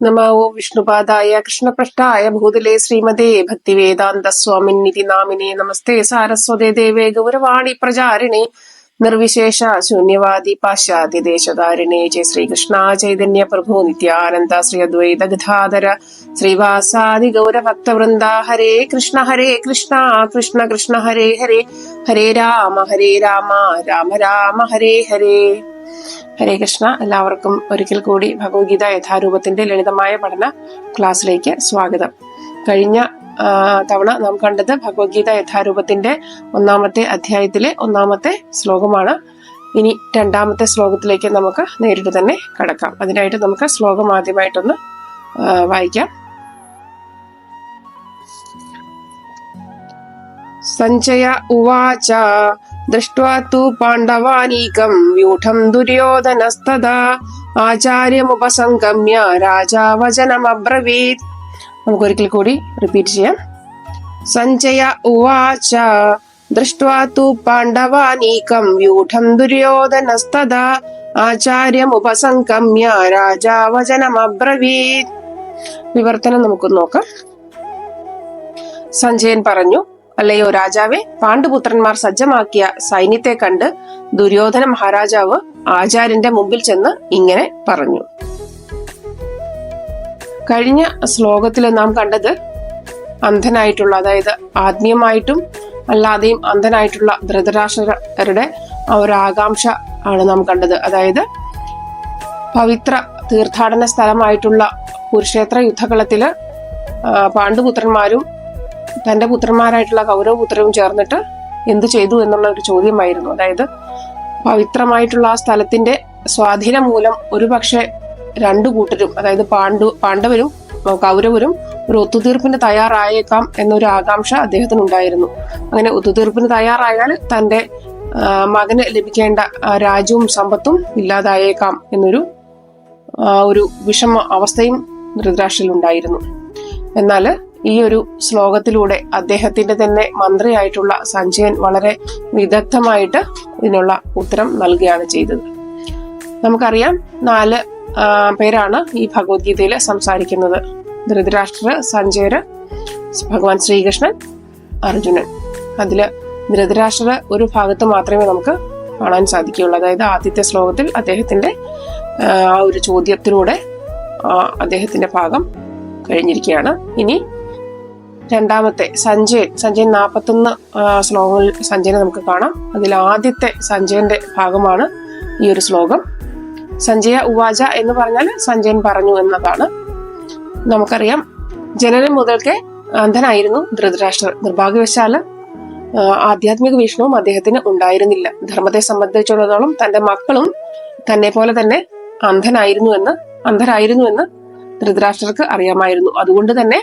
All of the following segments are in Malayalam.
നമോ വിഷ്ണുപാദായ കൃഷ്ണപൃഷ്ഠായ ഭൂതലേ ശ്രീമതേ ഭക്തിവേദാന്ത സ്വാമിന്നിതി നാമിനെ നമസ്തേ സാരസ്വതേ ദേവേ ഗൗരവാണി പ്രചാരിണി നിർവിശേഷ ശൂന്യവാദി പാശ്ചാത്യ ദേശകാരിണേ ജയ ശ്രീകൃഷ്ണ ചൈതന്യ പ്രഭു നിത്യാനന്ദ ശ്രീ അദ്വൈത ഗതാധര ശ്രീവാസാദി ഗൗരഭക്തവൃന്ദ ഹരേ കൃഷ്ണ ഹരേ കൃഷ്ണ കൃഷ്ണ കൃഷ്ണ ഹരേ ഹരേ ഹരേ രാമ ഹരേ രാമ രാമ രാമ ഹരേ ഹരേ ഹരേ കൃഷ്ണ എല്ലാവർക്കും ഒരിക്കൽ കൂടി ഭഗവത്ഗീത യഥാരൂപത്തിന്റെ ലളിതമായ പഠന ക്ലാസ്സിലേക്ക് സ്വാഗതം. കഴിഞ്ഞ തവണ നാം കണ്ടത് ഭഗവത്ഗീത യഥാരൂപത്തിന്റെ ഒന്നാമത്തെ അധ്യായത്തിലെ ഒന്നാമത്തെ ശ്ലോകമാണ്. ഇനി രണ്ടാമത്തെ ശ്ലോകത്തിലേക്ക് നമുക്ക് നേരിട്ട് തന്നെ കടക്കാം. അതിനായിട്ട് നമുക്ക് ശ്ലോകം ആദ്യമായിട്ടൊന്ന് വായിക്കാം. സഞ്ജയ ഉവാച ദൃഷ്ട്വാ പാണ്ഡവാനീകം വ്യൂഢം ദുര്യോധനസ്തഥാ ആചാര്യമുപസംഗമ്യ രാജാവചനമബ്രവീത്. നമുക്കൊരിക്കൽ കൂടി റിപ്പീറ്റ് ചെയ്യാം. സഞ്ജയ ഉവാച ദൃഷ്ട്വാ പാണ്ഡവാനീകം വ്യൂഢം ദുര്യോധനസ്തഥാ ആചാര്യമുപസംഗമ്യ രാജാവചനമബ്രവീത്. വിവർത്തനം നമുക്ക് നോക്കാം. സഞ്ജയൻ പറഞ്ഞു അല്ലയോ രാജാവെ? പാണ്ഡുപുത്രന്മാർ സജ്ജമാക്കിയ സൈന്യത്തെ കണ്ട് ദുര്യോധന മഹാരാജാവ് ആചാര്യന്റെ മുമ്പിൽ ചെന്ന് ഇങ്ങനെ പറഞ്ഞു. കഴിഞ്ഞ ശ്ലോകത്തിൽ നാം കണ്ടത് അന്ധനായിട്ടുള്ള അതായത് ആത്മീയമായിട്ടും അല്ലാതെയും അന്ധനായിട്ടുള്ള ധൃതരാഷ്ട്രരുടെ ആ ഒരു ആകാംക്ഷ ആണ് നാം കണ്ടത്. അതായത് പവിത്ര തീർത്ഥാടന സ്ഥലമായിട്ടുള്ള കുരുക്ഷേത്ര യുദ്ധകളത്തിൽ പാണ്ഡുപുത്രന്മാരും തന്റെ പുത്രന്മാരായിട്ടുള്ള കൗരവപുത്രവും ചേർന്നിട്ട് എന്തു ചെയ്തു എന്നുള്ള ഒരു ചോദ്യമായിരുന്നു. അതായത് പവിത്രമായിട്ടുള്ള ആ സ്ഥലത്തിന്റെ സ്വാധീനം മൂലം ഒരുപക്ഷെ രണ്ടു കൂട്ടരും അതായത് പാണ്ഡു പാണ്ഡവരും കൗരവരും ഒരു ഒത്തുതീർപ്പിന് തയ്യാറായേക്കാം എന്നൊരു ആകാംക്ഷ അദ്ദേഹത്തിന് ഉണ്ടായിരുന്നു അങ്ങനെ ഒത്തുതീർപ്പിന് തയ്യാറായാൽ തന്റെ മകന് ലഭിക്കേണ്ട രാജ്യവും സമ്പത്തും ഇല്ലാതായേക്കാം എന്നൊരു ഒരു വിഷമ അവസ്ഥയും ധൃതരാഷ്ട്രയിൽ ഉണ്ടായിരുന്നു എന്നാൽ ഈ ഒരു ശ്ലോകത്തിലൂടെ അദ്ദേഹത്തിന്റെ തന്നെ മന്ത്രിയായിട്ടുള്ള സഞ്ജയൻ വളരെ വിദഗ്ധമായിട്ട് ഇതിനുള്ള ഉത്തരം നൽകുകയാണ് ചെയ്തത്. നമുക്കറിയാം നാല് പേരാണ് ഈ ഭഗവത്ഗീതയിൽ സംസാരിക്കുന്നത്. ധൃതരാഷ്ട്ര സഞ്ജയര് ഭഗവാൻ ശ്രീകൃഷ്ണൻ അർജുനൻ. അതിൽ ധൃതരാഷ്ട്ര ഒരു ഭാഗത്ത് മാത്രമേ നമുക്ക് കാണാൻ സാധിക്കുകയുള്ളൂ. അതായത് ആദ്യത്തെ ശ്ലോകത്തിൽ അദ്ദേഹത്തിന്റെ ആ ഒരു ചോദ്യത്തിലൂടെ അദ്ദേഹത്തിന്റെ ഭാഗം കഴിഞ്ഞിരിക്കുകയാണ്. ഇനി രണ്ടാമത്തെ സഞ്ജയൻ സഞ്ജയൻ നാൽപ്പത്തൊന്ന് ശ്ലോകങ്ങളിൽ സഞ്ജയനെ നമുക്ക് കാണാം. അതിൽ ആദ്യത്തെ സഞ്ജയന്റെ ഭാഗമാണ് ഈ ഒരു ശ്ലോകം. സഞ്ജയ ഉവാച എന്ന് പറഞ്ഞാൽ സഞ്ജയൻ പറഞ്ഞു എന്നതാണ്. നമുക്കറിയാം ജനനം മുതൽക്കേ അന്ധനായിരുന്നു ധൃതരാഷ്ട്രർ. നിർഭാഗ്യവശാൽ ആധ്യാത്മിക വീക്ഷണവും അദ്ദേഹത്തിന് ഉണ്ടായിരുന്നില്ല. ധർമ്മത്തെ സംബന്ധിച്ചിടത്തോളം തന്റെ മക്കളും തന്നെ പോലെ തന്നെ അന്ധനായിരുന്നു എന്ന് അന്ധരായിരുന്നു എന്ന് ധൃതരാഷ്ട്രർക്ക് അറിയാമായിരുന്നു. അതുകൊണ്ട് തന്നെ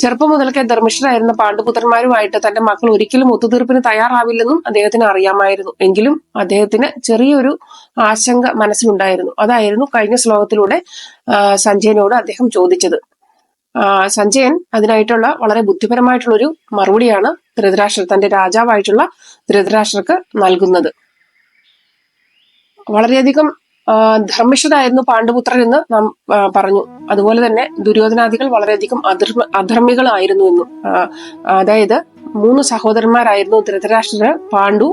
ചെറുപ്പം മുതൽക്കേ ധർമ്മിഷ്ഠരായിരുന്ന പാണ്ഡുപുത്രന്മാരുമായിട്ട് തന്റെ മക്കൾ ഒരിക്കലും ഒത്തുതീർപ്പിന് തയ്യാറാവില്ലെന്നും അദ്ദേഹത്തിന് അറിയാമായിരുന്നു. എങ്കിലും അദ്ദേഹത്തിന് ചെറിയൊരു ആശങ്ക മനസ്സിലുണ്ടായിരുന്നു. അതായിരുന്നു കഴിഞ്ഞ ശ്ലോകത്തിലൂടെ സഞ്ജയനോട് അദ്ദേഹം ചോദിച്ചത്. സഞ്ജയൻ അതിനായിട്ടുള്ള വളരെ ബുദ്ധിപരമായിട്ടുള്ള ഒരു മറുപടിയാണ് ധൃതരാഷ്ട്ര തന്റെ രാജാവായിട്ടുള്ള ധൃതരാഷ്ട്രക്ക് നൽകുന്നത്. വളരെയധികം ധർമ്മിഷ്ഠരായിരുന്നു പാണ്ഡുപുത്രൻ എന്ന് നാം പറഞ്ഞു. അതുപോലെ തന്നെ ദുര്യോധനാദികൾ വളരെയധികം അധർമ്മ അധർമ്മികളായിരുന്നു എന്നും അതായത് മൂന്ന് സഹോദരന്മാരായിരുന്നു ധൃതരാഷ്ട്രർ പാണ്ഡു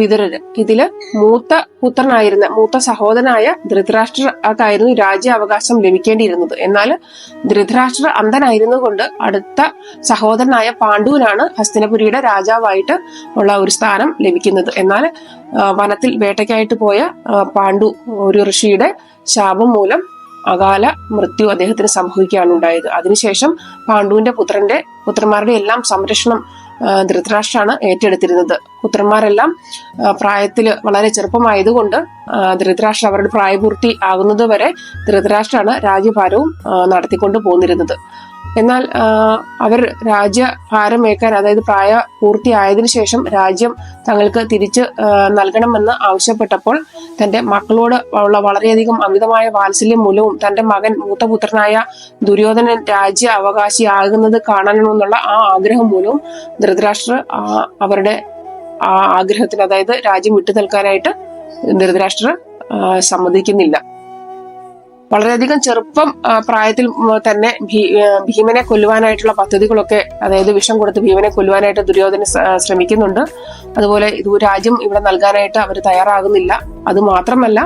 വിതുരര്. ഇതിൽ മൂത്ത പുത്രനായിരുന്ന മൂത്ത സഹോദരനായ ധൃതരാഷ്ട്രക്കായിരുന്നു രാജ്യാവകാശം ലഭിക്കേണ്ടിയിരുന്നത്. എന്നാൽ ധൃതരാഷ്ട്ര അന്ധനായിരുന്നു കൊണ്ട് അടുത്ത സഹോദരനായ പാണ്ഡുവിനാണ് ഹസ്തിനപുരിയുടെ രാജാവായിട്ട് ഉള്ള ഒരു സ്ഥാനം ലഭിക്കുന്നത്. എന്നാൽ വനത്തിൽ വേട്ടയ്ക്കായിട്ട് പോയ പാണ്ഡു ഒരു ഋഷിയുടെ ശാപം മൂലം അകാല മൃത്യു അദ്ദേഹത്തിന് സംഭവിക്കുകയാണ് ഉണ്ടായത്. അതിനുശേഷം പാണ്ഡുവിന്റെ പുത്രന്റെ പുത്രന്മാരുടെ എല്ലാം സംരക്ഷണം ധൃതരാഷ്ട്രാണ് ഏറ്റെടുത്തിരുന്നത്. പുത്രന്മാരെല്ലാം പ്രായത്തിൽ വളരെ ചെറുപ്പമായതുകൊണ്ട് ധൃതരാഷ്ട്ര അവരുടെ പ്രായപൂർത്തി ആകുന്നതുവരെ ധൃതരാഷ്ട്രാണ് രാജ്യഭാരവും നടത്തിക്കൊണ്ടു പോന്നിരുന്നത്. എന്നാൽ അവർ രാജ്യഭാരമേക്കാൻ അതായത് പ്രായ പൂർത്തിയായതിനു ശേഷം രാജ്യം തങ്ങൾക്ക് തിരിച്ച് നൽകണമെന്ന് ആവശ്യപ്പെട്ടപ്പോൾ തന്റെ മക്കളോട് ഉള്ള വളരെയധികം അമിതമായ വാത്സല്യം മൂലവും തന്റെ മകൻ മൂത്തപുത്രനായ ദുര്യോധനൻ രാജ്യ അവകാശിയാകുന്നത് കാണണമെന്നുള്ള ആ ആഗ്രഹം മൂലവും ധൃതരാഷ്ട്ര അവരുടെ ആ ആഗ്രഹത്തിന് അതായത് രാജ്യം വിട്ടു നിൽക്കാനായിട്ട് ധൃതരാഷ്ട്ര സമ്മതിക്കുന്നില്ല. വളരെയധികം ചെറുപ്പം പ്രായത്തിൽ തന്നെ ഭീമനെ കൊല്ലുവാനായിട്ടുള്ള പദ്ധതികളൊക്കെ അതായത് വിഷം കൊടുത്ത് ഭീമനെ കൊല്ലുവാനായിട്ട് ദുര്യോധന ശ്രമിക്കുന്നുണ്ട്. അതുപോലെ ഇത് രാജ്യം ഇവിടെ നൽകാനായിട്ട് അവർ തയ്യാറാകുന്നില്ല. അത് മാത്രമല്ല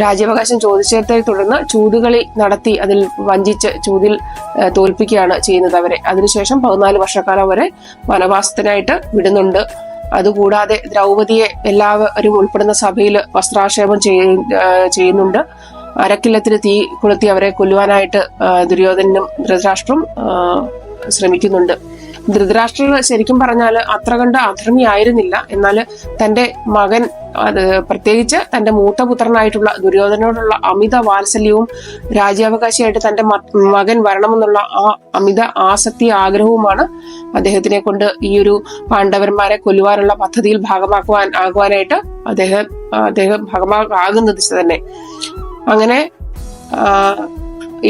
രാജ്യാവകാശം ചോദിച്ചതിനെ തുടർന്ന് ചൂതുകളി നടത്തി അതിൽ വഞ്ചിച്ച് ചൂതിൽ തോൽപ്പിക്കുകയാണ് ചെയ്യുന്നത് അവരെ. അതിനുശേഷം പതിനാല് വർഷക്കാലം വരെ വനവാസത്തിനായിട്ട് വിടുന്നുണ്ട്. അതുകൂടാതെ ദ്രൗപതിയെ എല്ലാവരും ഉൾപ്പെടുന്ന സഭയിൽ വസ്ത്രാക്ഷേപം ചെയ്യുന്നുണ്ട്. അരക്കില്ലത്തിന് തീ കൊളുത്തി അവരെ കൊല്ലുവാനായിട്ട് ദുര്യോധനും ധൃതരാഷ്ട്രം ശ്രമിക്കുന്നുണ്ട്. ധൃതരാഷ്ട്രർ ശരിക്കും പറഞ്ഞാൽ അത്ര കണ്ട് അധർമ്മിയായിരുന്നില്ല എന്നാൽ തന്റെ മകൻ അത് പ്രത്യേകിച്ച് തന്റെ മൂത്ത പുത്രനായിട്ടുള്ള ദുര്യോധനോടുള്ള അമിത വാത്സല്യവും രാജ്യാവകാശിയായിട്ട് തന്റെ മകൻ വരണമെന്നുള്ള ആ അമിത ആസക്തി ആഗ്രഹവുമാണ് അദ്ദേഹത്തിനെ കൊണ്ട് ഈ ഒരു പാണ്ഡവന്മാരെ കൊല്ലുവാനുള്ള പദ്ധതിയിൽ ഭാഗമാക്കുവാൻ ആകുവാനായിട്ട് അദ്ദേഹം അദ്ദേഹം ഭാഗമാകുന്നത് തന്നെ. അങ്ങനെ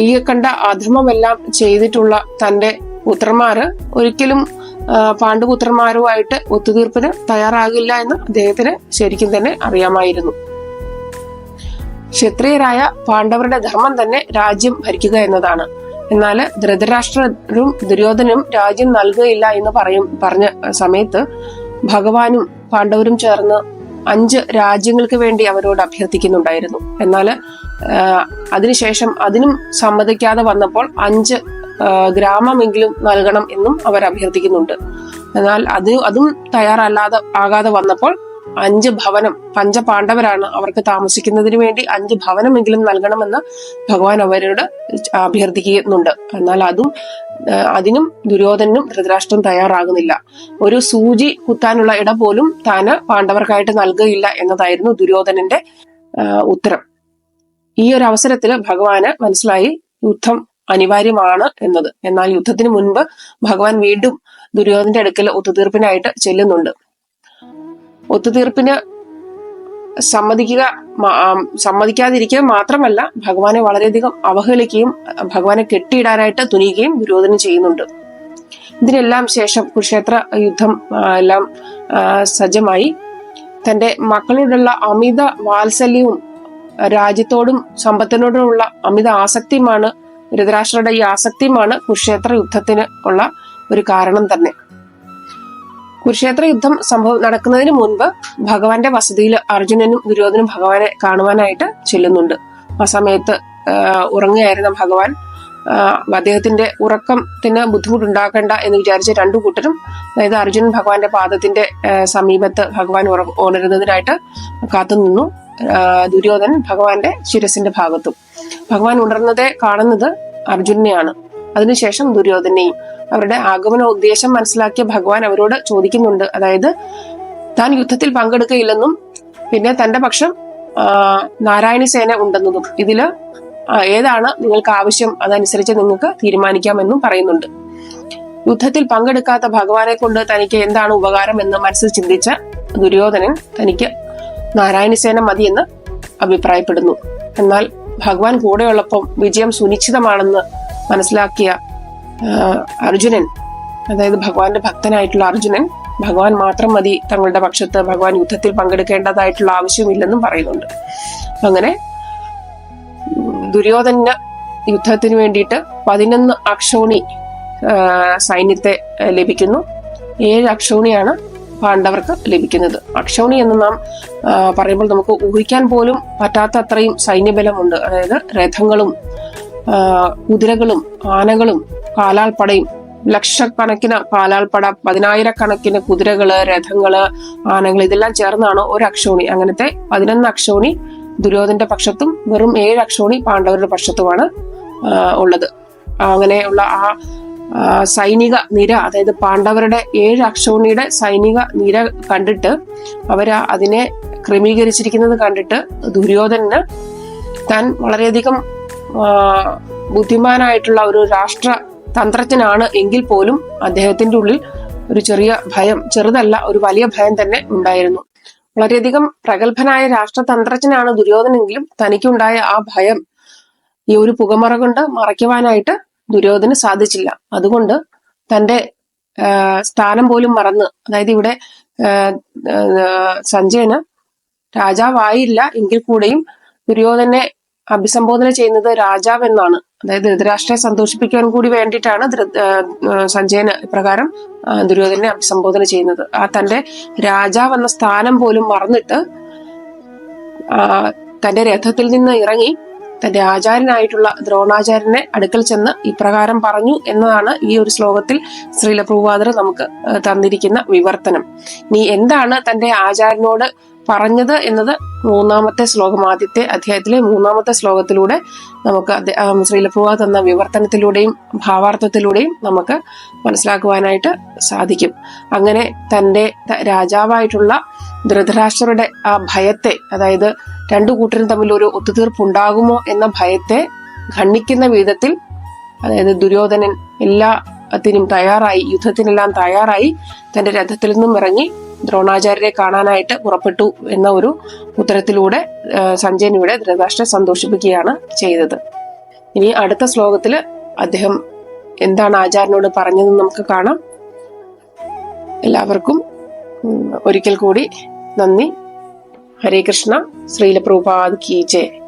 ഈ കണ്ട അധർമ്മമെല്ലാം ചെയ്തിട്ടുള്ള തന്റെ പുത്രന്മാര് ഒരിക്കലും പാണ്ഡുപുത്രന്മാരുമായിട്ട് ഒത്തുതീർപ്പിന് തയ്യാറാകില്ല എന്ന് അദ്ദേഹത്തിന് ശരിക്കും തന്നെ അറിയാമായിരുന്നു. ക്ഷത്രിയരായ പാണ്ഡവരുടെ ധർമ്മം തന്നെ രാജ്യം ഭരിക്കുക എന്നതാണ്. എന്നാൽ ധൃതരാഷ്ട്രരും ദുര്യോധനും രാജ്യം നൽകുകയില്ല എന്ന് പറയും പറഞ്ഞ സമയത്ത് ഭഗവാനും പാണ്ഡവരും ചേർന്ന് അഞ്ച് രാജ്യങ്ങൾക്ക് വേണ്ടി അവരോട് അഭ്യർത്ഥിക്കുന്നുണ്ടായിരുന്നു. എന്നാൽ അതിനുശേഷം അതിനും സമ്മതിക്കാതെ വന്നപ്പോൾ അഞ്ച് ഗ്രാമമെങ്കിലും നൽകണം എന്നും അവർ അഭ്യർത്ഥിക്കുന്നുണ്ട്. എന്നാൽ അത് അതും തയ്യാറല്ലാതെ ആകാതെ വന്നപ്പോൾ അഞ്ച് ഭവനം പഞ്ചപാണ്ഡവരാണ് അവർക്ക് താമസിക്കുന്നതിന് വേണ്ടി അഞ്ച് ഭവനമെങ്കിലും നൽകണമെന്ന് ഭഗവാൻ അവരോട് അഭ്യർത്ഥിക്കുന്നുണ്ട്. എന്നാൽ അതും അതിനും ദുര്യോധനും ധൃതരാഷ്ട്രം തയ്യാറാകുന്നില്ല. ഒരു സൂചി കുത്താനുള്ള ഇട പോലും താന് പാണ്ഡവർക്കായിട്ട് നൽകുകയില്ല എന്നതായിരുന്നു ദുര്യോധനന്റെ ഉത്തരം. ഈ ഒരു അവസരത്തിൽ ഭഗവാന് മനസ്സിലായി യുദ്ധം അനിവാര്യമാണ് എന്നത്. എന്നാൽ യുദ്ധത്തിന് മുൻപ് ഭഗവാൻ വീണ്ടും ദുര്യോധന്റെ അടുക്കൽ ഒത്തുതീർപ്പിനായിട്ട് ചെല്ലുന്നുണ്ട്. ഒത്തുതീർപ്പിന് സമ്മതിക്കുക സമ്മതിക്കാതിരിക്കുക മാത്രമല്ല ഭഗവാനെ വളരെയധികം അവഹേളിക്കുകയും ഭഗവാനെ കെട്ടിയിടാനായിട്ട് തുനിയുകയും ദുര്യോധനം ചെയ്യുന്നുണ്ട്. ഇതിനെല്ലാം ശേഷം കുരുക്ഷേത്ര യുദ്ധം എല്ലാം സജ്ജമായി. തന്റെ മക്കളോടുള്ള അമിത വാത്സല്യവും രാജ്യത്തോടും സമ്പത്തിനോടുമുള്ള അമിത ആസക്തിയുമാണ് ധൃതരാഷ്ട്രയുടെ ഈ ആസക്തിയുമാണ് കുരുക്ഷേത്ര യുദ്ധത്തിന് ഉള്ള ഒരു കാരണം തന്നെ. കുരുക്ഷേത്ര യുദ്ധം സംഭവം നടക്കുന്നതിന് മുൻപ് ഭഗവാന്റെ വസതിയിൽ അർജുനനും ദുര്യോധനും ഭഗവാനെ കാണുവാനായിട്ട് ചെല്ലുന്നുണ്ട്. ആ സമയത്ത് ഉറങ്ങുകയായിരുന്ന ഭഗവാൻ അദ്ദേഹത്തിന്റെ ഉറക്കത്തിന് ബുദ്ധിമുട്ടുണ്ടാക്കണ്ട എന്ന് വിചാരിച്ച രണ്ടു കൂട്ടരും അതായത് അർജുനൻ ഭഗവാന്റെ പാദത്തിന്റെ സമീപത്ത് ഭഗവാൻ ഉറ ഉണരുന്നതിനായിട്ട് കാത്തുനിന്നു ദുര്യോധനൻ ഭഗവാന്റെ ശിരസിന്റെ ഭാഗത്തും. ഭഗവാൻ ഉണർന്നതെ കാണുന്നത് അർജുനെയാണ് അതിനുശേഷം ദുര്യോധനെയും അവരുടെ ആഗമന ഉദ്ദേശം മനസ്സിലാക്കിയ ഭഗവാൻ അവരോട് ചോദിക്കുന്നുണ്ട്. അതായത് താൻ യുദ്ധത്തിൽ പങ്കെടുക്കയില്ലെന്നും പിന്നെ തന്റെ പക്ഷം നാരായണ സേന ഉണ്ടെന്നതും ഇതിൽ ഏതാണ് നിങ്ങൾക്ക് ആവശ്യം? അതനുസരിച്ച് നിങ്ങൾക്ക് തീരുമാനിക്കാമെന്നും പറയുന്നുണ്ട്. യുദ്ധത്തിൽ പങ്കെടുക്കാത്ത ഭഗവാനെ കൊണ്ട് തനിക്ക് എന്താണ് ഉപകാരം എന്ന് മനസ്സിൽ ചിന്തിച്ച ദുര്യോധനൻ തനിക്ക് നാരായണസേന മതിയെന്ന് അഭിപ്രായപ്പെടുന്നു. എന്നാൽ ഭഗവാൻ കൂടെയുള്ളപ്പം വിജയം സുനിശ്ചിതമാണെന്ന് മനസ്സിലാക്കിയ അർജുനൻ അതായത് ഭഗവാന്റെ ഭക്തനായിട്ടുള്ള അർജുനൻ ഭഗവാൻ മാത്രം മതി തങ്ങളുടെ പക്ഷത്ത് ഭഗവാൻ യുദ്ധത്തിൽ പങ്കെടുക്കേണ്ടതായിട്ടുള്ള ആവശ്യമില്ലെന്നും പറയുന്നുണ്ട്. അങ്ങനെ ദുര്യോധന യുദ്ധത്തിന് വേണ്ടിയിട്ട് പതിനൊന്ന് അക്ഷോണി സൈന്യത്തെ ലഭിക്കുന്നു. ഏഴ് അക്ഷോണിയാണ് പാണ്ഡവർക്ക് ലഭിക്കുന്നത്. അക്ഷോണി എന്ന് നാം പറയുമ്പോൾ നമുക്ക് ഊഹിക്കാൻ പോലും പറ്റാത്ത അത്രയും സൈന്യബലമുണ്ട്. അതായത് രഥങ്ങളും കുതിരകളും ആനകളും കാലാൾപ്പടയും ലക്ഷക്കണക്കിന് കാലാൾപ്പട പതിനായിരക്കണക്കിന് കുതിരകൾ രഥങ്ങൾ ആനകൾ ഇതെല്ലാം ചേർന്നാണ് ഒരു അക്ഷോണി അങ്ങനത്തെ പതിനൊന്ന് അക്ഷോണി ദുര്യോധന്റെ പക്ഷത്തും വെറും ഏഴ് അക്ഷോണി പാണ്ഡവരുടെ പക്ഷത്തുമാണ് ഉള്ളത്. അങ്ങനെയുള്ള ആ സൈനിക നിര അതായത് പാണ്ഡവരുടെ ഏഴ് അക്ഷോണിയുടെ സൈനിക നിര കണ്ടിട്ട് അവർ അതിനെ ക്രമീകരിച്ചിരിക്കുന്നത് കണ്ടിട്ട് ദുര്യോധനന് താൻ വളരെയധികം ബുദ്ധിമാനായിട്ടുള്ള ഒരു രാഷ്ട്ര തന്ത്രജ്ഞനാണ് എങ്കിൽ പോലും അദ്ദേഹത്തിന്റെ ഉള്ളിൽ ഒരു ചെറിയ ഭയം ചെറുതല്ല ഒരു വലിയ ഭയം തന്നെ ഉണ്ടായിരുന്നു. വളരെയധികം പ്രഗത്ഭനായ രാഷ്ട്രതന്ത്രജ്ഞനാണ് ദുര്യോധനെങ്കിലും തനിക്കുണ്ടായ ആ ഭയം ഈ ഒരു പുകമറ കൊണ്ട് മറയ്ക്കുവാനായിട്ട് ദുര്യോധന് സാധിച്ചില്ല. അതുകൊണ്ട് തന്റെ സ്ഥാനം പോലും മറന്ന് അതായത് ഇവിടെ സഞ്ജയന് രാജാവായില്ല എങ്കിൽ കൂടെയും ദുര്യോധനെ അഭിസംബോധന ചെയ്യുന്നത് രാജാവ് എന്നാണ് അതായത് ധൃതരാഷ്ട്രയെ സന്തോഷിപ്പിക്കാൻ കൂടി വേണ്ടിയിട്ടാണ് സഞ്ജയന് ഇപ്രകാരം ദുര്യോധനെ അഭിസംബോധന ചെയ്യുന്നത്. ആ തന്റെ രാജാവ് എന്ന സ്ഥാനം പോലും മറന്നിട്ട് തന്റെ രഥത്തിൽ നിന്ന് ഇറങ്ങി തന്റെ ആചാര്യനായിട്ടുള്ള ദ്രോണാചാര്യനെ അടുക്കൽ ചെന്ന് ഇപ്രകാരം പറഞ്ഞു എന്നതാണ് ഈ ഒരു ശ്ലോകത്തിൽ ശ്രീലപ്രഭുവാദർ നമുക്ക് തന്നിരിക്കുന്ന വിവർത്തനം. നീ എന്താണ് തന്റെ ആചാര്യനോട് പറഞ്ഞത് എന്നത് മൂന്നാമത്തെ ശ്ലോകം ആദ്യത്തെ അധ്യായത്തിലെ മൂന്നാമത്തെ ശ്ലോകത്തിലൂടെ നമുക്ക് ശ്രീലഭുവ തന്ന വിവർത്തനത്തിലൂടെയും ഭാവാർത്ഥത്തിലൂടെയും നമുക്ക് മനസ്സിലാക്കുവാനായിട്ട് സാധിക്കും. അങ്ങനെ തന്റെ രാജാവായിട്ടുള്ള ധൃതരാഷ്ട്രരുടെ ആ ഭയത്തെ അതായത് രണ്ടു കൂട്ടരും തമ്മിൽ ഒരു ഒത്തുതീർപ്പുണ്ടാകുമോ എന്ന ഭയത്തെ ഖണ്ഡിക്കുന്ന വിധത്തിൽ അതായത് ദുര്യോധനൻ എല്ലാത്തിനും തയ്യാറായി യുദ്ധത്തിനെല്ലാം തയ്യാറായി തന്റെ രഥത്തിൽ നിന്നും ഇറങ്ങി ദ്രോണാചാര്യരെ കാണാനായിട്ട് പുറപ്പെട്ടു എന്ന ഒരു ഉത്തരത്തിലൂടെ ഇവിടെ ധൃതരാഷ്ട്രയെ സന്തോഷിപ്പിക്കുകയാണ് ചെയ്തത്. ഇനി അടുത്ത ശ്ലോകത്തിൽ അദ്ദേഹം എന്താണ് ആചാര്യനോട് പറഞ്ഞതെന്ന് നമുക്ക് കാണാം. എല്ലാവർക്കും ഒരിക്കൽ കൂടി നന്ദി. ഹരേ കൃഷ്ണ. ശ്രീലപ്രൂപാദ് കീ ജയ്.